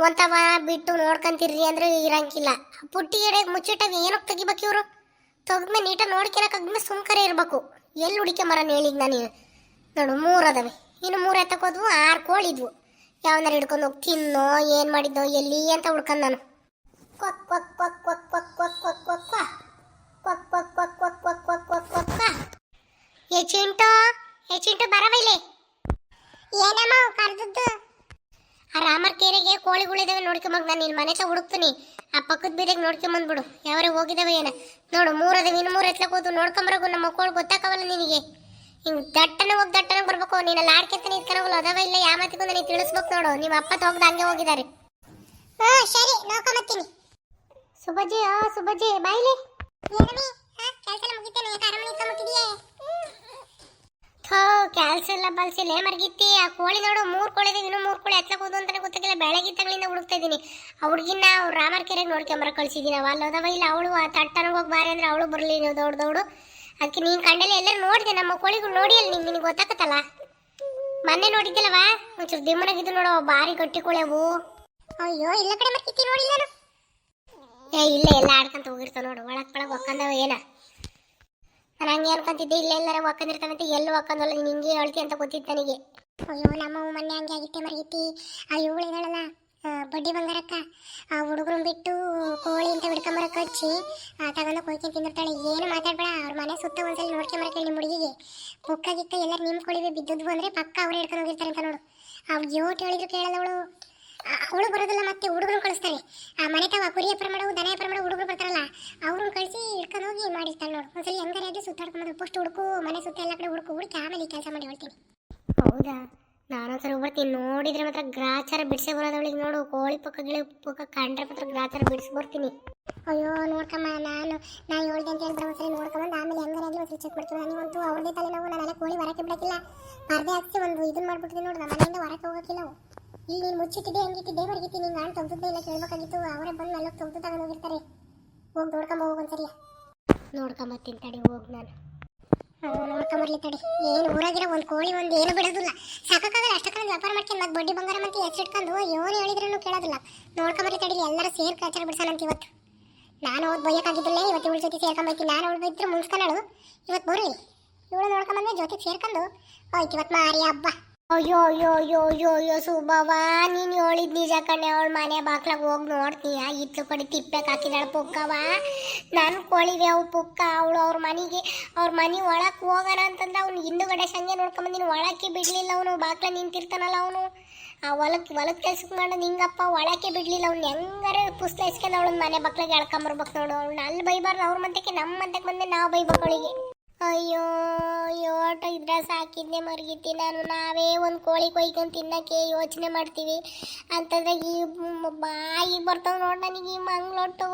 ಒಂತವ ಬಿಟ್ಟು ನೋಡ್ಕೊಂತಿರ್ರಿ ಅಂದ್ರೆ ಇರಂಗಿಲ್ಲ ಪುಟ್ಟಿ ಎಡೆಗೆ ಮುಚ್ಚಿಟ್ಟಾಗ ಏನಕ್ಕೆ ತೆಗಿಬೇಕು ಇವರು ನೀಟ ನೀಟಾಗಿ ಅಗ್ಮೆ ಸುಮ್ಕರೆ ಇರಬೇಕು ಎಲ್ಲಿ ಹುಡಿಕೊಂಬರನ್ ಹೇಳಿದ್ ನಾನು ನೋಡು ಮೂರು ಅದಾವೆ ಇನ್ನು ಮೂರು ಎತ್ತಕ್ಕೆ ಹೋದ್ವು ಆರು ಕೋಳಿದ್ವು ಯಾವನಾರು ಹಿಡ್ಕೊಂಡು ಹೋಗಿ ತಿನ್ನೋ ಏನು ಮಾಡಿದ್ದೋ ಎಲ್ಲಿ ಅಂತ ಹುಡ್ಕಂದ್ ನಾನು ಕೊಕ್ ಕೊಕ್ ಚಿಂಟು ಏ ಚಿಂಟು ಬರಬೈಲೆ ಏನಮ್ಮ ಕರ್ದದ್ದು ಆ ರಾಮರ್ ಕೇರಿಗೆ ಕೋಳಿಗಳಿದಾವೆ ನೋಡ್ಕೊಂಬಂದ್ ನಾನು ನಿನ್ನ ಮನೆ ಹುಡುಕ್ತೀನಿ. ಆ ಪಕ್ಕದ ಬೀದಿಗೆ ನೋಡ್ಕೊಂಬಂದ್ಬಿಡು ಯಾವ್ರೆ ಹೋಗಿದಾವೆ ಏನ? ನೋಡು ಮೂರ್ ಅದಾವೆ ಇನ್ನು ಮೂರು ಎತ್ಲಕ್ ಹೋದು ನೋಡ್ಕೊಂಬರೋಗು ನಮ್ಮ ಮಕ್ಕಳು ಗೊತ್ತಾಕವಲ್ಲ ನಿನಗೆ. ಹಿಂಗ್ ದಟ್ಟನೆ ಹೋಗಿ ದಟ್ಟನೆ ಬರ್ಬೇಕು ನೀನು ಲಾಡ್ಕೆತ್ತ ನಿಂತ್ಕೊಳ್ಳೋಗಲ್ಲ ಅದಾವ ಇಲ್ಲ ಯಾವ ಮಾತಿಗೂ ನನಗೆ ತಿಳಿಸ್ಬೇಕು ನೋಡು. ನಿಮ್ಮ ಅಪ್ಪ ಹೋಗ್ದ ಹಂಗೆ ಹೋಗಿದ್ದಾರೆ ಹಾ ಸರಿ ನೋಡ್ಕೊಂಬತ್ತೀನಿ ಸುಬಜ್ಜಿ ಆ ಸುಬಜ್ಜಿ ಬಾಯ್ಲಿ ಏನಮ್ಮಿ ಕೆಲಸ ಮುಗಿತೇನೆ ಅರಮನೆ ಇಟ್ಕೊಂಬಿಟ್ಟಿದೆಯೇ ಥೋ ಕ್ಯಾಲ್ಸ ಇಲ್ಲ ಬಲ್ಸಿಲ್ಲ ಮರ್ಗಿತ್ತಿ, ಆ ಕೋಳಿ ನೋಡು, ಮೂರು ಕೋಳಿ ಇದೆ, ಇನ್ನೂ ಮೂರು ಕೋಳಿ ಎತ್ಲಕ್ ಹೋದು ಅಂತಾನೆ ಗೊತ್ತಾಗಿಲ್ಲ ಬೆಳಗಿದ್ದಾಗಲಿಂದ ಹುಡುಕ್ತಾ ಇದ್ದೀನಿ. ಆ ಹುಡುಗಿನ ಅವ್ರು ರಾಮರ್ ಕೆರೆಗೆ ನೋಡ್ಕೊಂಬರ ಕಳ್ಸಿದ್ದೀನಿ ಅವ ಅಲ್ಲೋದವ ಇಲ್ಲ ಅವಳು, ಆ ತಟ್ಟನಿಗೆ ಹೋಗಿ ಬಾರಿ ಅಂದ್ರೆ ಅವಳು ಬರಲಿ, ನೀವು ದೌಡ್ ದೌಡು. ಅದಕ್ಕೆ ನೀನು ಕಂಡಲ್ಲಿ ಎಲ್ಲರೂ ನೋಡಿದೆ, ನಮ್ಮ ಕೋಳಿಗಳು ನೋಡಿ ಅಲ್ಲಿ ನಿಂಗೆ ನಿನಗೆ ಗೊತ್ತಾಗತ್ತಲ್ಲ ಮೊನ್ನೆ ನೋಡಿದ್ದಿಲ್ಲವಾ? ಒಂಚೂರು ದಿಮ್ಮನಾಗಿದ್ದು ನೋಡು, ಭಾರಿ ಗಟ್ಟಿ ಕೋಳಿ ಅವು. ಅಯ್ಯೋ, ಇಲ್ಲ ಕಡೆ ಮರ್ಕಿತ್ತಿ ನೋಡಿಲ್ಲ ಏ, ಇಲ್ಲ ಎಲ್ಲ ಆಡ್ಕೊಂತ ಹೋಗಿರ್ತಾವ ನೋಡು. ಒಳಗೆ ಒಕ್ಕಂದವ ಏನ? ಹಂಗೆ ಅನ್ಕೊಂತಿದ್ದೆ, ಇಲ್ಲ ಎಲ್ಲಾರ ಒಕ್ಕಂದಿರ್ತಾನಂತೆ ಎಲ್ಲಿ ಒಕ್ಕಂದಲ್ಲ ನೀನು ಹಿಂಗೆ ಹೇಳ್ತಿ ಅಂತ ಗೊತ್ತಿತ್ತು ನನಗೆ. ಅಯ್ಯೋ, ನಮ್ಮ ಮೊನ್ನೆ ಹಂಗೆ ಆಗಿತ್ತೆ ಮರಗಿತ್ತಿ ಆ ಇವಳು ಹೇಳಲ್ಲ ಬಡ್ಡಿ ಬಂಗಾರಕ್ಕ, ಆ ಹುಡುಗರನ್ನ ಬಿಟ್ಟು ಕೋಳಿ ಅಂತ ಹಿಡ್ಕೊಂಬರಕ್ಕೆ ಹಚ್ಚಿ ತಗೊಂಡು ಕೊಯ್ಕೊಂಡು ತಿಂದಿರ್ತಾಳೆ. ಏನು ಮಾತಾಡ್ಬೇಡ, ಅವ್ರ ಮನೆ ಸುತ್ತ ಒಂದ್ಸಲ ನೋಡ್ಕೊಂಬರಕ್ಕೆ ನಿಮ್ಮ ಹುಡುಗಿಗೆ. ಪುಕ್ಕ ಗಿಕ್ಕ ಎಲ್ಲರೂ ನಿಮ್ಮ ಕೋಳಿ ಬಿದ್ದದ್ವು ಅಂದರೆ ಪಕ್ಕ ಅವ್ರು ಹಿಡ್ಕೊಂಡು ಹೋಗಿರ್ತಾರೆ ಅಂತ ನೋಡು. ಅವ್ರು ಯೋಟ್ ಹೇಳಿದ್ರು ಕೇಳಲ್ಲ ಅವಳು. ಅವಳು ಬರೋದಿಲ್ಲ ಮತ್ತೆ ಹುಡುಗರು ಕಳಿಸ್ತಾರೆ. ಆ ಮನೆ ತಾವ ಕುರಿ ವ್ಯಾಪಾರ ಮಾಡೋ ದನ ವ್ಯಾಪಾರ ಮಾಡೋ ಹುಡುಗರು ಬರ್ತಾರಲ್ಲ ಅವ್ರನ್ನ ಕಳಿಸಿ ಹಿಡ್ಕೊಂಡು ಹೋಗಿ ಮಾಡಿರ್ತಾಳೆ ನೋಡು. ಒಂದ್ಸಲಿ ಹೆಂಗಾರೆ ಆಗಿ ಸುತ್ತಾಡ್ಕೊಂಡು ಫಸ್ಟ್ ಹುಡುಕು ಮನೆ ಸುತ್ತ ಎಲ್ಲ ಕಡೆ ಹುಡುಕು ಹುಡುಕಿ ಆಮೇಲೆ ಕೆಲಸ ಮಾಡಿ ಹೇಳ್ತೀನಿ. ಹೌದಾ? ನಾನೊಂದ್ಸಲ ಬರ್ತೀನಿ ನೋಡಿದ್ರೆ ಮಾತ್ರ ಗ್ರಾಚಾರ ಬಿಡಿಸಿ ಬರೋದವಳಿಗೆ ನೋಡು. ಕೋಳಿ ಪಕ್ಕ ಗಿಳಿ ಪಕ್ಕ ಕಂಡ್ರೆ ಮಾತ್ರ ಗ್ರಾಚಾರ ಬಿಡಿಸಿ ಬರ್ತೀನಿ. ಅಯ್ಯೋ ನೋಡ್ಕಮ್ಮ ನಾನು ನಾ ಹೇಳ್ದೆ ಅಂತ ಹೇಳಿದ್ರೆ ಒಂದ್ಸಲಿ ನೋಡ್ಕೊಂಬಂದು ಆಮೇಲೆ ಹೆಂಗಾರೆ ಆಗಲಿ ಒಂದ್ಸಲಿ ಚೆಕ್ ಮಾಡ್ತೀನಿ. ನನಗಂತೂ ಅವ್ರದೇ ತಲೆ ನಾವು ನಾನೆಲ್ಲ ಕೋಳಿ ಹೊರಕ್ಕೆ ಬಿಡಕ್ಕಿಲ್ಲ. ಪರದೆ ಹಾಕ್ಸಿ ಒಂದು ಇದನ್ನ ಮಾಡ್ಬಿಟ್ಟಿದ್ದೀನಿ ನೋಡು. ನಮ್ಮ ಮನೆಯಿಂದ ಹೊರಕ್ಕೆ ಹೋಗೋಕ್ಕಿಲ್ಲ. ಇಲ್ಲಿ ನೀನು ಮುಚ್ಚಿಟ್ಟಿದೆ ಹೆಂಗಿಟ್ಟಿದ್ದೆ ಹೊರಗಿತ್ತಿ ನೀನು ನಾನು ತೆಗ್ದಿದ್ದೆ ಇಲ್ಲ, ಕೇಳ್ಬೇಕಾಗಿತ್ತು. ಅವರೇ ಬಂದು ಮೇಲೆ ತೆಗ್ದು ತಗೊಂಡು ಹೋಗಿರ್ತಾರೆ. ಹೋಗಿ ನೋಡ್ಕೊಂಬ ಹೋಗಿ ಒಂದ್ಸರಿ. ನೋಡ್ಕೊಂಬತ್ತೀನಿ ತಡಿ ಹೋಗಿ ನಾನು. ನೋಡ್ಕೊಂಬರ್ಲಿ ತಡಿ. ಏನು ಊರಾಗಿರೋ ಒಂದು ಕೋಳಿ ಒಂದು ಏನು ಬಿಡೋದಿಲ್ಲ. ಸಾಕಾಗಲ್ಲ ಅಷ್ಟಕ್ಕೊಂದು ವ್ಯಾಪಾರ ಮಾಡ್ಕೊಂಡು ಮತ್ತೆ ಬಡ್ಡಿ ಬಂಗಾರ ಮತ್ತೆ ಹೆಸರಿಟ್ಕೊಂಡು ಏನು ಹೇಳಿದ್ರೂ ಕೇಳೋದಿಲ್ಲ. ನೋಡ್ಕೊಂಬರ್ಲಿ ತಡಿ, ಎಲ್ಲರೂ ಸೇರಿ ಕಾಚಾರ ಬಿಡ್ಸೋಣಂತ ಇವತ್ತು. ನಾನು ಅವ್ರು ಬಯ್ಯಕ್ಕಾಗಿದ್ದಿಲ್ಲ ಇವತ್ತು ಇವಳ ಜೊತೆ ಸೇರ್ಕೊಂಬೈತಿ. ನಾನು ಅವಳು ಬೈದ್ರೆ ಮುನ್ಸ್ಕೊಳ್ಳೋಳು ಇವತ್ತು ಬರಲಿ ಇವಳು ನೋಡ್ಕೊಂಬಂದ್ರೆ ಜೊತೆಗೆ ಸೇರ್ಕೊಂಡು. ಹೋಯ್ತು ಇವತ್ತು ಮಾರಿ, ಹಬ್ಬ. ಅಯ್ಯೋ ಅಯ್ಯೋ ಅಯ್ಯೋ ಅಯ್ಯೋ ಅಯ್ಯೋ, ಸುಬ್ಬವ್ವ, ನೀನು ಹೇಳಿದ್ ನಿಜ ಕಣೆ, ಅವಳು ಮನೆ ಬಾಗ್ಲಾಗ ಹೋಗಿ ನೋಡ್ತೀಯ? ಇತ್ತು ಕಡೆ ತಿಪ್ಪೆಗೆ ಹಾಕಿದಾಳ ಪುಕ್ಕವ ನನ್ನ ಕೋಳಿವೆ ಅವು ಪುಕ್ಕ, ಅವಳು ಅವ್ರ ಮನೆಗೆ, ಅವ್ರ ಮನೆ ಒಳಕ್ಕೆ ಹೋಗೋಣ ಅಂತಂದ್ರೆ ಅವ್ನು ಹಿಂದುಗಡೆ ಸಂಜೆ ನೋಡ್ಕೊಂಬಂದಿನ ಒಳಕ್ಕೆ ಬಿಡಲಿಲ್ಲ ಅವನು, ಬಾಗ್ಲ ನಿಂತಿರ್ತಾನಲ್ಲ ಅವನು. ಆ ಹೊಲಕ್ಕೆ ಹೊಲದ ಕೆಲ್ಸಕ್ಕೆ ಮಾಡೋದು ಹಿಂಗಪ್ಪ ಒಳಕ್ಕೆ ಬಿಡಲಿಲ್ಲ ಅವ್ನು. ಹೆಂಗಾರ ಪುಸ್ತಕ ಇಸ್ಕೊಂಡು ಅವಳನ್ನ ಮನೆ ಬಾಗ್ಲಾಗೆ ಎಳ್ಕೊಂಬರ್ಬೇಕು ನೋಡು. ಅವ್ಳನ್ನ ಅಲ್ಲಿ ಬೈಬಾರ್ದು, ಅವ್ರ ಮಂತಕ್ಕೆ ನಮ್ಮ ಮಂತಕ್ಕೆ ಬಂದೆ ನಾವು ಬೈಬೇಕು ಅವಳಿಗೆ. ಅಯ್ಯೋ ಯೋಟ ಇದ್ರ ಸಾಕಿದ್ನೆ ಮರ್ಗಿತ್ತಿ ನಾನು. ನಾವೇ ಒಂದು ಕೋಳಿ ಕೊಯ್ಕೊಂಡು ತಿನ್ನಕ್ಕೆ ಯೋಚನೆ ಮಾಡ್ತೀವಿ. ಅಂತಂದ್ರೆ ಈ ಬಾಯಿ ಬರ್ತಾವ ನೋಡ್ ನನಗೆ ಈ ಮಂಗ್ಳೊಟ್ಟು.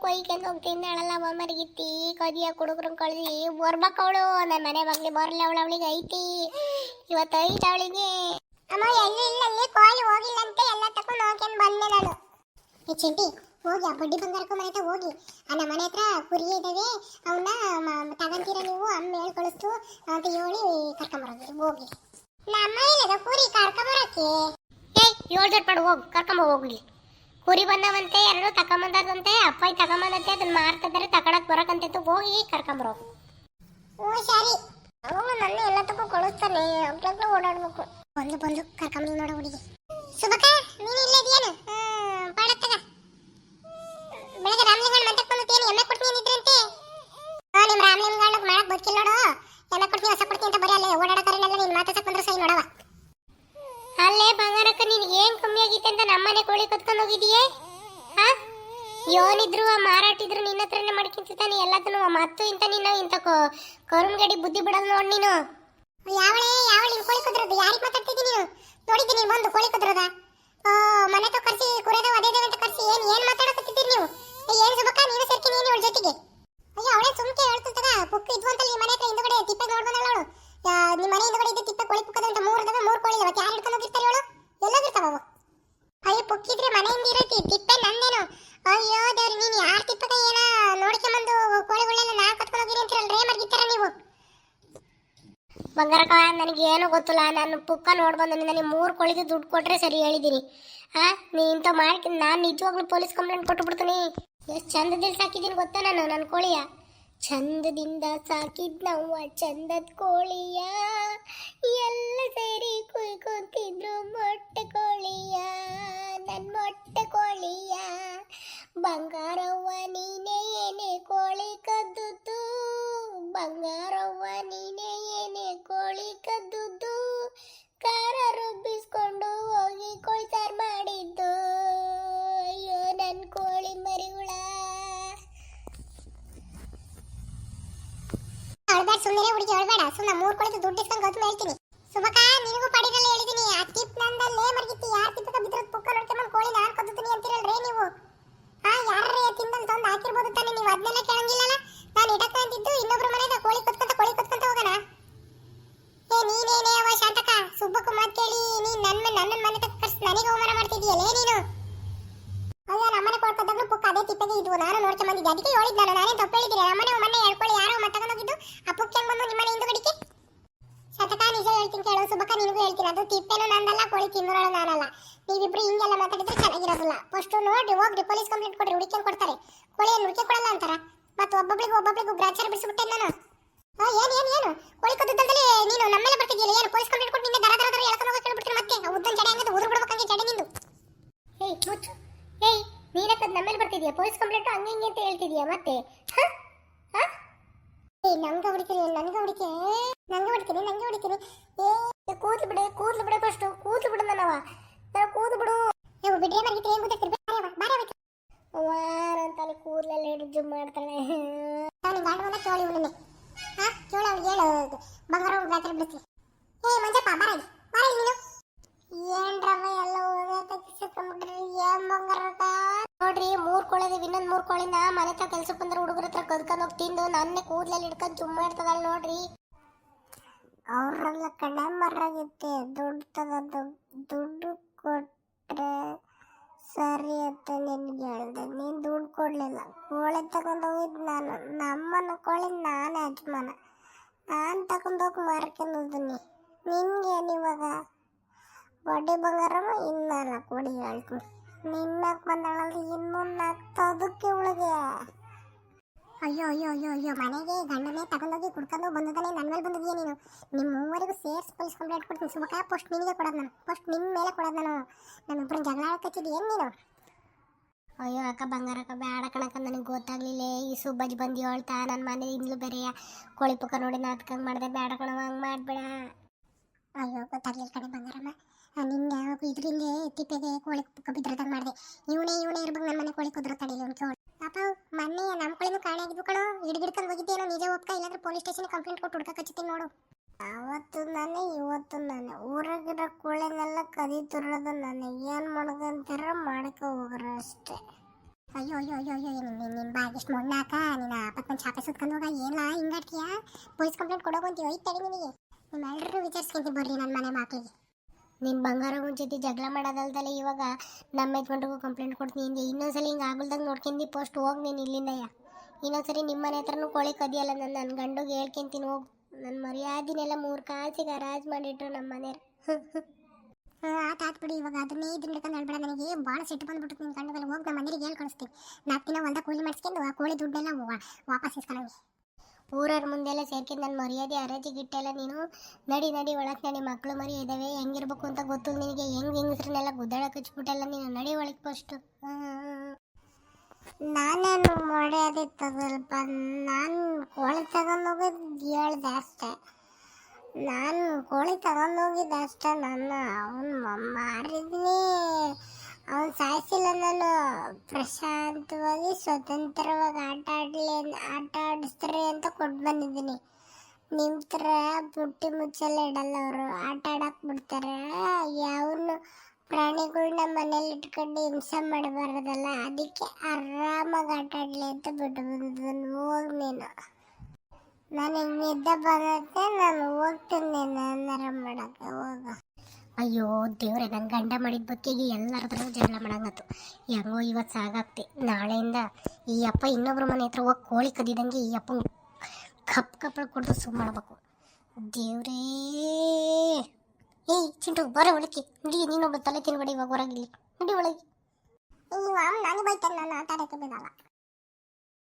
ಕೊಯ್ಕೊಂಡು ಹೋಗಿ ತಿಂದಾಳಲ್ಲ ಅವ ಮರ್ಗಿತ್ತಿ ಕದಿಯ ಕುಡುಗ್ರನ್ ಕಳ್ದಿ. ಬರ್ಬೇಕು ಅವಳು. ನನ್ನ ಮನೆ ಬಾಗ್ಲಿ ಬರಲಿ ಅವಳು ಅವಳಿಗೆ ಐತಿ. ಇವತ್ತು ಐತಿ ಅವಳಿಗೆ. ಅಮ್ಮ ಎಲ್ಲಿ ಇಲ್ಲ ಅಲ್ಲಿ ಕೋಳಿ ಹೋಗಿಲ್ಲ ಅಂತ ಎಲ್ಲ ತಕೊಂಡು ಹೋಗ್ಕೊಂಡು ಬಂದೆ ನಾನು. ಚಿಂಟಿ ಹೋಗಿ ಆ ಬಡ್ಡಿ ಬಂಗಾರಕ್ಕೂ ಮನೆ ಹತ್ರ ಹೋಗಿ ಅಣ್ಣ ಮನೆ ಹತ್ರ ಕುರಿ ಇದ್ದಾವೆ ಅವನ್ನ ತಗೊಂತೀರ ನೀವು? ಅಮ್ಮ ಹೇಳಿ ಕಳಿಸ್ತು. ಅಂತ ಹೇಳಿ ಕರ್ಕೊಂಬರೋದು ಹೋಗಿ. ನಮ್ಮ ಇಲ್ಲದ ಕುರಿ ಕರ್ಕೊಂಬರಕ್ಕೆ ಏಯ್ ಏಳು ಜಟ್ ಮಾಡು ಹೋಗಿ. ಕರ್ಕೊಂಬ ಹೋಗ್ಲಿ. ಕುರಿ ಬಂದವಂತೆ ಎರಡು ತಗೊಂಬಂದಂತೆ ಅಪ್ಪಾಯಿ ತಗೊಂಬಂದಂತೆ ಅದನ್ನ ಮಾರ್ತಿದ್ದಾರೆ, ತಗೊಳಕ್ ಬರಕಂತಿತ್ತು ಹೋಗಿ ಕರ್ಕೊಂಬರೋ ಓ ಸರಿ. ಅವನು ನನ್ನ ಎಲ್ಲದಕ್ಕೂ ಕಳಿಸ್ತಾನೆ. ಒಬ್ಳೊಬ್ಳು ಓಡಾಡ್ಬೇಕು. ಬಂದು ಬಂದು ಕರ್ಕೊಂಬಂದು ನೋಡ ಹುಡುಗಿ. ಸುಬಕ ನೀನು ಇಲ್ಲೇ ಇದೆಯೇನು? ಪಾಡತ್ತಗ ಬೆಳಗ್ಗೆ ರಾಮಲಿಂಗಣ್ಣ ಮಂಟಕ್ಕೆ ಬಂದು ಏನು ಎಮ್ಮೆ ಕೊಡ್ತೀನಿ ಅಂದಿದ್ರಂತೆ ಹಾ ನಿಮ್ಮ ರಾಮಲಿಂಗಣ್ಣ ಮಾಡಕ್ ಬದುಕಿಲ್ಲ ನೋಡು. ಎಮ್ಮೆ ಕೊಡ್ತೀನಿ, ಹೊಸ ಕೊಡ್ತೀನಿ ಅಂತ ಬರೀ ಅಲ್ಲೇ ಓಡಾಡಕರೇನಲ್ಲ ನೀನು ಮಾತಾಡ್ಸಕ್ ಬಂದ್ರೆ ಸೈ ನೋಡವ ಅಲ್ಲೇ ಬಂಗಾರಕ್ಕ ನಿನಗೆ ಏನ್ ಕಮ್ಮಿ ಆಗೈತೆ ಅಂತ ನಮ್ಮನೆ ಕೋಳಿ ಕತ್ಕೊಂಡು ಹೋಗಿದೀಯೇ ಹಾ? ಯೋನಿದ್ರು ಆ ಮಾರಾಟಿದ್ರು ನಿನ್ನ ಹತ್ರನೇ ಮಾಡ್ಕಿಂತಾನೆ ಎಲ್ಲದನ್ನು ಮತ್ತು ಇಂತ ನಿನ್ನ, ಇಂತ ಕರುಣ್ ಗಡಿ ಬುದ್ಧಿ ಬಿಡಲ್ ನೋಡ್ ನೀನು. ಯಾವಳೆ ಯಾವಳೆ ನಿನ್ ಕೋಳಿ ಕುದ್ರದ್ದು ಯಾರಿಗೆ ಮಾತಾಡ್ತಿದ್ದಿ ನೀನು? ನೋಡಿದ್ದೀನಿ ಬಂದು ಕೋಳಿ ಕುದ್ರದ? ಮನೆ ತೋ ಕರ್ಸಿ ಕುರೆದ ಅದೇ ಅಂತ ಕರ್ಸಿ, ಏನ್ ಏನ್ ಮಾತಾಡಕತ್ತಿದ್ದೀರಿ ನೀವು? ಏನ್ ಸುಬಕ್ಕ ನೀನು ಇವಳ ಜೊತೆಗೆ. ಅಯ್ಯೋ, ಅವಳೇ ಸುಮ್ಕೆ ಹಿಂದುಗಡೆ ತಿಪ್ಪೆ ನೋಡ್ಬಂದಲ್ಲ ಅವಳು. ಮನೆ ಹಿಂದುಗಡೆ ಇದ್ದ ತಿಪ್ಪೆ ಕೋಳಿ ಅಂತ ಮೂರು ಇದಾವೆ ಮೂರು ಕೋಳಿ ಇದಾವೆ ಹೋಗಿರ್ತಾರೆ ಅಯ್ಯೋ, ಪುಕ್ಕಿದ್ರೆ ಮನೆಯಿಂದ ಇರುತ್ತೆ ತಿಪ್ಪೆ ನಂದೇನು. ಅಯ್ಯೋ ನೀನು ಯಾರ ತಿಪ್ಪಗ ಏನ ನೋಡ್ಕೊಂಬಂದು ಕೋಳಿಗಳೆಲ್ಲ ನಾ ಕತ್ಕೊಂಡು ಹೋಗಿರಿ ಅಂತೀರಲ್ರೇ ಮರ್ಗಿತ್ತಾರ ನೀವು? ಬಂಗಾರಕ್ಕ ನನಗೆ ಏನು ಗೊತ್ತಿಲ್ಲ. ನಾನು ಪುಕ್ಕ ನೋಡ್ಬಂದು ನನಗೆ ಮೂರು ಕೋಳಿ ದುಡ್ಡು ಕೊಟ್ಟರೆ ಸರಿ ಹೇಳಿದ್ದೀನಿ ಹಾಂ ನೀ ಇಂಥ ಮಾಡಿ, ನಾನು ನಿಜವಾಗ್ಲೂ ಪೊಲೀಸ್ ಕಂಪ್ಲೇಂಟ್ ಕೊಟ್ಟು ಬಿಡ್ತೀನಿ ಎಷ್ಟು ಚಂದದಲ್ಲಿ ಸಾಕಿದ್ದೀನಿ ಗೊತ್ತಾ ನಾನು ನನ್ನ ಕೋಳಿಯ? ಚಂದದಿಂದ ಸಾಕಿದ್ ನಾವು ಚಂದದ ಕೋಳಿಯ. ಎಲ್ಲ ಸೇರಿ ಕುಯ್ಕೊಂತಿದ್ರು ಮೊಟ್ಟೆ ಕೋಳಿಯ. ಸುಮ್ಮನೆ ಹುಡುಗಿ, ಹೇಳ್ಬೇಡ. ಸುಮ್ಮನೆ ಮೂರು ಕೊಡದು ದುಡ್ಡು ಇಸ್ಕೊಂಡು ಗೊತ್ತು ಹೇಳ್ತೀನಿ. ಸುಮಕ, ನಿನಗೂ ಪಡಿರಲ್ಲ ಹೇಳಿದೀನಿ. ಆ ಟಿಪ್ ನಂದಲ್ಲೇ ಮರ್ಗಿತ್ತಿ ಯಾರ ತಿಪ್ಪಕ ಬಿದ್ರದ್ ಪುಕ್ಕ ನೋಡ್ಕೊಂಡ್ ಕೋಳಿ ನಾನು ಕೊದ್ದುತ್ತೀನಿ ಅಂತೀರಲ್ರೇ ನೀವು? ಹಾ ಯಾರೇ ತಿಂದಲ್ ತಂದು ಹಾಕಿರ್ಬೋದು ತಾನೆ ನೀವು. ಅದನ್ನೆಲ್ಲ ಕೇಳಂಗಿಲ್ಲಲ್ಲ. ನಾನು ಇಡಕ ಅಂತಿದ್ದು ಇನ್ನೊಬ್ರ ಮನೆಯಿಂದ ಕೋಳಿ ಕೊತ್ಕೊಂತ ಕೋಳಿ ಕೊತ್ಕೊಂತ ಹೋಗೋಣ. ಏ, ನೀನೇನೇ ಅವ ಶಾಂತಕ? ಸುಬ್ಬಕ್ಕ ಕೇಳಿ, ನೀನ್ ನನ್ನ ನನ್ನ ಮನೆ ತಕ್ಕ ಕರ್ಸ್ ನನಗೆ ಅವಮಾನ ಮಾಡ್ತಿದೀಯಲ್ಲೇ ನೀನು? ಅಯ್ಯೋ, ನಮ್ಮನೆ ಕೊಡ್ಕೊದ್ದಾಗ್ಲೂ ಪುಕ್ಕ ಅದೇ ತಿಪ್ಪಗೆ ಇದ್ವು. ನಾನು ನೋಡ್ಕೊಂಡ್ ಬಂದಿದ್ದೆ ಅದಕ್ಕೆ ಹೇಳಿದ್ ನಾನು. ನಾನೇ ತಪ್ಪು ಹೇಳಿದ್ದೀನಿ ನಮ್ಮನೆ ಮೊನ್ನೆ ಹೇಳ್ಕೊಳ್ಳಿ ಯಾರೋ ಮತ್ತೆ ಹೋಗಿದ್ದು ಆ ಪುಕ್ಕ ಹೆಂಗ್ ಬಂದು ನಿಮ್ಮನೆ ಹಿಂದುಗಡಿಕೆ ಶತಕ ನಿಜ ಹೇಳ್ತೀನಿ ಕೇಳು ಸುಬಕ ನಿನಗೂ ಹೇಳ್ತೀನಿ, ಅದು ತಿಪ್ಪೇನು ನಂದಲ್ಲ, ಕೋಳಿ ತಿನ್ನೋಳು ನಾನಲ್ಲ. ನೀವಿಬ್ರು ಹಿಂಗೆಲ್ಲ ಮಾತಾಡಿದ್ರೆ ಚೆನ್ನಾಗಿರೋದಿಲ್ಲ. ಫಸ್ಟ್ ನೋಡಿ, ಹೋಗ್ರಿ ಪೊಲೀಸ್ ಕಂಪ್ಲೇಂಟ್ ಕೊಡ್ರಿ ಹುಡುಕಿ ಕೊಡ್ತಾರೆ. ಕೋಳಿಯನ್ನು ಹುಡುಕಿ ಕೊಡಲ್ಲ ಅಂತಾರ? ಮತ್ತೆ ಒಬ್ಬೊಬ್ಳಿಗೆ ಒಬ್ಬೊಬ್ಳಿಗೆ ಗ್ರಾಚಾರ ಬಿಡಿಸ್ಬಿಟ್ಟೆ ನಾನು. ಏನ್ ಏನ್, ಏನು? ಕೋಳಿ ಕದ್ದದಲ್ಲಿ ನೀನು ನಮ್ಮೆಲ್ಲ ಬರ್ತಿದ್ದೀಯಲ್ಲ, ಏನು ಪೊಲೀಸ್ ಕಂಪ್ಲೇಂಟ್ ಕೊಟ್ಟು ನಿನ್ನೆ ದರ ದರ ದರ ಎಳ್ಕೊಂಡು ಹೋಗಕ್ಕೆ ಹೇಳ್ಬಿಡ್ತೀನಿ ಮತ್ತೆ? ಉದ್ದನ್ ಜಡೆ ಹಂಗದ ಉದುರು ಬಿಡ್ಬೇಕಂಗೆ ಜಡೆ ನಿಂದು. ಏಯ್, ಮುಚ್ಚು. ಏಯ್ ನೀನಕ್ಕದ್ ನಮ್ಮೇಲೆ ಬರ್ತಿದ್ಯಾ ಪೊಲೀಸ್ ಕಂಪ್ಲೇಂಟ್ ಹಂಗೆ, ಹಿಂಗೆ ಅಂತ ಹೇಳ್ತಿದ್ಯಾ ಮತ್ತೆ? ಏಯ್, ನಂಗ ಹೊಡಿತೀನಿ ನಂಗ ಹೊಡಿಕೆ ನಂಗ ಹೊಡಿತೀನಿ ನಂಗೆ ಹೊಡಿತೀನಿ ಏ ಕೂದ್ಲು ಬಿಡೆ ಕೂದ್ಲು ಬಿಡೆ ಫಸ್ಟ್ ಕೂತು ಬಿಡು ನನ್ನವ ನಾನು ಕೂದ್ಲು ಬಿಡು. ನೀವು ಬಿಡ್ರೆ ಮರ್ಗಿದ್ರೆ ಏನ್ ಗೊತ್ತಾಗ್ತಿರ್ಬೇಕು ಬಾರ ವಾರ ಅಂತಲ್ಲಿ ಕೂದಲೆಲ್ಲ ಹಿಡಿದು ಜುಮ್ ಮಾಡ್ತಾಳೆ ಅವನಿಗೆ ಗಂಡವನ್ನ ಚೋಳಿ ಉಳಿಮೆ ಹಾ ಚೋಳಿ ಅವ್ಳಿಗೆ ಹೇಳು. ಬಂಗಾರ ಗಾತ್ರ ಬಿಡಿಸಿ ಏ ಮಂಜಪ್ಪ ಬಾರ ಬಾರ ನೀನು. ಏನ್ರವ ಎಲ್ಲ ಹೋಗ್ಬಿಟ್ರಿ ಏನ್ ಬಂಗಾರ ನೋಡ್ರಿ ಮೂರ್ ಕೋಳಿದೀವಿ ಇನ್ನೊಂದ್ ಮೂರ್ ಕೋಳಿನ ಮನೆ ಹತ್ರ ಕೆಲ್ಸಕ್ಕೆ ಬಂದ್ರೆ ಹುಡುಗರ ಹತ್ರ ಕದ್ಕೊಂಡು ಹೋಗಿ ತಿಂದು ನನ್ನೇ ಕೂದ್ಲಲ್ಲಿ ಹಿಡ್ಕೊಂಡು ಜುಮ್ ಇರ್ತದಲ್ಲ ನೋಡ್ರಿ. ಅವ್ರೆಲ್ಲ ಕಡೆ ಮರಗಿತ್ತೆ ದುಡ್ಡು ತಗೊಂಡು ದುಡ್ಡು ಕೊಟ್ಟರೆ ಸರಿ ಅಂತ ನಿನ್ಗೆ ಹೇಳ್ದೆ. ನೀನು ದುಡ್ಡು ಕೊಡಲಿಲ್ಲ. ಕೋಳಿ ತಗೊಂಡೋಗಿದ್ದು ನಾನು. ನಮ್ಮನ್ನ ಕೋಳಿ ನಾನು ಯಜಮಾನ. ನಾನು ತಗೊಂಡೋಗಿ ಮಾರ್ಕೊಂಡಿದ್ದೀನಿ ನಿನ್ಗೇನು ಇವಾಗ ಬಡ್ಡಿ ಬಂಗಾರಮ್ಮ ಇನ್ನಲ್ಲ ಕೊಡಿ ಹೇಳ್ತೀನಿ. ನಿನ್ನಕ್ಕೆ ಬಂದಾಳಲ್ಲ ಇನ್ನೊಂದು ನಾಲ್ಕು ಉಳಿಗೆ ಅಯ್ಯೋ ಅಯ್ಯೋ ಅಯ್ಯೋ ಅಯ್ಯೋ, ಮನೆಗೆ ಗಂಡನೇ ತಗೊಂಡೋಗಿ ಕುಡ್ಕೊಂಡು ಬಂದದನೆ ನನ್ನ ಮೇಲೆ ಬಂದಿದೀಯ ನೀನು ನಿಮ್ಮ ಮೂವರಿಗೂ ಸೇರ್ಸಿ ಪೊಲೀಸ್ ಕಂಪ್ಲೇಂಟ್ ಕೊಡ್ತೀನಿ? ಸುಮಕ ಫಸ್ಟ್ ನಿನಗೆ ಕೊಡೋದು ನಾನು. ಫಸ್ಟ್ ನಿಮ್ಮ ಮೇಲೆ ಕೊಡೋದು ನಾನು. ಒಬ್ರು ಜಗಳ ಆಡಕತ್ತಿದ್ದೆ ಏನು ನೀನು? ಅಯ್ಯೋ, ಅಕ್ಕ ಬಂಗಾರಕ್ಕ ಬೇಡ ಕಣಕ್ಕ, ನನಗೆ ಗೊತ್ತಾಗ್ಲಿಲ್ಲ. ಈ ಸುಬ್ಬಜ್ಜಿ ಬಂದು ಹೇಳ್ತಾ ನನ್ನ ಮನೆ ಇಂದ್ಲು ಬೇರೆಯ ಕೋಳಿ ಪುಕ್ಕ ನೋಡಿ ನಾ ಅದಕ್ಕಂಗೆ ಮಾಡಿದೆ. ಬೇಡ ಕಣವ ಹಂಗೆ ಮಾಡಬೇಡ. ಅಯ್ಯೋ, ಗೊತ್ತಾಗ್ಲಿಲ್ಲ ಕಡೆ ಬಂಗಾರಮ್ಮ. ನಿನ್ನೆ ಇದರಿಂದ ತಿಪ್ಪೆಗೆ ಕೋಳಿ ಪುಕ್ಕ ಬಿದ್ರದಂಗೆ ಮಾಡಿದೆ. ಇವನೇ ಇವನೇ ಇರ್ಬೇಕು ನನ್ನ ಮನೆ ಕೋಳಿ ಕುದ್ರ ತಡಿಲಿ ಅವ್ನು ಕೇಳಿ ಪಾಪ ಮೊನ್ನೆ ನಮ್ಮ ಕಡೆನೂ ಕಾಣೆ ಆಗಿದ್ವು ಕಣೋ. ಹಿಡ್ಗಿಡ್ಕೊಂಡು ಹೋಗಿದ್ದೇನೋ ನಿಜ ಒಪ್ಕ ಇಲ್ಲಾಂದ್ರೆ ಪೊಲೀಸ್ ಸ್ಟೇಷನ್ ಕಂಪ್ಲೇಂಟ್ ಕೊಟ್ಟು ಹುಡುಕ ಕಚ್ಚುತ್ತೀನಿ ನೋಡು. ಅವತ್ತು ನಾನೇ ಇವತ್ತು ನಾನೇ. ಊರಾಗಿರೋ ಕೋಳಿನೆಲ್ಲ ಕದಿ ತುರ್ಳೋದು ನಾನು. ಏನು ಮಾಡೋದಂತಾರ ಮಾಡಕ್ಕೆ ಹೋಗ್ರ ಅಷ್ಟೇ. ಅಯ್ಯೋ ಅಯ್ಯೋ ಅಯ್ಯೋ ಅಯ್ಯೋ ನಿನ್ನ ನಿನ್ನ ಬಾಗಿಷ್ಟು ಮೊನ್ನೆ ನಿನ್ನ ನೀನು ಆಪತ್ನ ಚಾಪೆ ಸುತ್ಕೊಂಡು ಹೋಗ. ಏನಿಲ್ಲ ಹಿಂಗಾಡ್ತೀಯ ಪೊಲೀಸ್ ಕಂಪ್ಲೇಂಟ್ ಕೊಡೋಗಂತೀವಿ ಐತೆ ತಡಿ ನಿನಗೆ. ನಿಮ್ಮೆಲ್ಲರೂ ವಿಚಾರಿಸ್ಕೊಂತೀವಿ ಬರ್ರಿ ನನ್ನ ಮನೆ ಮಾತಿಗೆ ನಿನ್ನ ಬಂಗಾರ ಜೊತೆ ಜಗಳ ಮಾಡೋದಲ್ದಲ್ಲ ಇವಾಗ ನಮ್ಮ ಯಜಮಾನ್ರಿಗೂ ಕಂಪ್ಲೇಂಟ್ ಕೊಡ್ತೀನಿ ಇನ್ನೊಂದ್ಸಲ ಹಿಂಗೆ ಆಗಲ್ದಾಗ ನೋಡ್ಕೊಂಡು ಪೋಸ್ಟ್ ಹೋಗಿ ನೀನು ಇಲ್ಲಿಂದಯ್ಯ ಇನ್ನೊಂದ್ಸರಿ ನಿಮ್ಮ ಮನೆ ಹತ್ರನೂ ಕೋಳಿ ಕದಿಯಲ್ಲ ನನ್ನ ನನ್ನ ಗಂಡುಗೆ ಹೇಳ್ಕೊಂತೀನಿ ಹೋಗಿ. ನನ್ನ ಮರ್ಯಾದಿನೆಲ್ಲ ಮೂರು ಕಾಸಿಗೆ ರಾಜ್ ಮಾಡಿಟ್ರು ನಮ್ಮ ಮನೆಯವ್ರು. ಆತ ಆತ್ ಬಿಡಿ, ಇವಾಗ ಅದನ್ನೇ ಇದನ್ನ ಹಿಡ್ಕೊಂಡು ಹೇಳ್ಬೇಡ ನನಗೆ. ಭಾಳ ಸಿಟ್ಟು ಬಂದ್ಬಿಟ್ಟು ನಿಮ್ಮ ಗಂಡದಲ್ಲಿ ಹೋಗಿ ನಮ್ಮ ಮನೆಗೆ ಹೇಳಿ ನಾಲ್ಕು ದಿನ ಹೊಲ್ದಾಗ ಕೂಲಿ ಮಾಡಿಸ್ಕೊಂಡು ಆ ಕೋಳಿ ದುಡ್ಡೆಲ್ಲ ವಾಪಸ್ ಇಸ್ಕೊಳ್ಳಿ ಊರವ್ರ ಮುಂದೆಲ್ಲ ಸೇರ್ಕೊಂಡು ನನ್ನ ಮರ್ಯಾದೆ, ಅರಜಿ, ಗಿಟ್ಟೆಲ್ಲ ನೀನು ನಡಿ ನಡಿ, ಒಳಗೆ ನಡಿ ಮಕ್ಕಳು ಮರಿ ಇದ್ದಾವೆ ಹೆಂಗಿರ್ಬೇಕು ಅಂತ ಗೊತ್ತು ನಿನಗೆ, ಹೆಂಗೆ ಹೆಂಗಸ್ರನ್ನೆಲ್ಲ ಗುದ್ದಾಡಕ್ಕೆ ಹಚ್ಬಿಟ್ಟೆಲ್ಲ ನೀನು, ನಡಿ ಒಳಗೆ ಫಸ್ಟ್ ನಾನೇನು ಮರ್ಯಾದೆ ತಗೊಲ್ಪ ನಾನು ಕೋಳಿ ತಗೊಂಡೋಗಿದ್ದು ಹೇಳ್ದೆ ಅಷ್ಟೇ. ನಾನು ಕೋಳಿ ತಗೊಂಡೋಗಿದ್ದೆ ಅಷ್ಟೇ, ನನ್ನ ಅವನು ಮಾರಿದ್ನಿ. ಅವನು ಸಾಯಿಸಿಲ್ಲ ನಾನು ಪ್ರಶಾಂತವಾಗಿ, ಸ್ವತಂತ್ರವಾಗಿ ಆಟ ಆಡಲಿ ಆಟ ಆಡಿಸ್ತಾರೆ ಅಂತ ಕೊಟ್ಟು ಬಂದಿದ್ದೀನಿ. ನಿಮ್ಮ ಥರ ಬುಟ್ಟಿ ಮುಚ್ಚಲ್ಲ ಇಡಲ್ಲ ಅವರು. ಆಟ ಆಡಕ್ಕೆ ಬಿಡ್ತಾರೆ. ಯಾವನು ಪ್ರಾಣಿಗಳನ್ನ ಮನೇಲಿ ಇಟ್ಕೊಂಡು ಹಿಂಸೆ ಮಾಡಬಾರ್ದಲ್ಲ, ಅದಕ್ಕೆ ಆರಾಮಾಗಿ ಆಟ ಆಡಲಿ ಅಂತ ಬಿಟ್ಟು ಬಂದಿದ್ದೀನಿ. ಹೋಗಿ ನೀನು. ನನಗೆ ನಿದ್ದೆ ಬರುತ್ತೆ ನಾನು ಹೋಗ್ತೀನಿ ನಾನು. ಆರಾಮ ಮಾಡೋಕ್ಕೆ ಹೋಗ. ಅಯ್ಯೋ, ದೇವ್ರೆ ನನ್ನ ಗಂಡ ಮಾಡಿದ ಬಕ್ಕಿಗೆ ಎಲ್ಲರದ್ರೂ ಜಗಳ ಮಾಡಂಗತ್ತು. ಹೆಂಗೋ ಇವತ್ತು ಸಾಗಾಗ್ತಿ. ನಾಳೆಯಿಂದ ಈ ಅಪ್ಪ ಇನ್ನೊಬ್ರ ಮನೆ ಹತ್ರ ಹೋಗಿ ಕೋಳಿ ಕದ್ದಿದಂಗೆ ಈ ಅಪ್ಪ ಕಪ್ ಕಪ್ಪಳ ಕೊಡ್ದು ಸುಮ್ಮ ಮಾಡ್ಬೇಕು. ದೇವ್ರೇ! ಏಯ್, ಚಿಂಟು, ಬರೋ ಒಳಕ್ಕೆ ನಡಿ ನೀನೊಬ್ಬ ತಲೆ ತಿನ್ಬೇಡಿ ಇವಾಗ ಹೊರಗಿಲ್ಲಿ. ನಡಿ ಒಳಗೆ. ನಾನು ಬೈತಾನೆ, ನಾನು ಆಟ ಆಡಕ್ಕೆ ಬಿಡಲ್ಲ.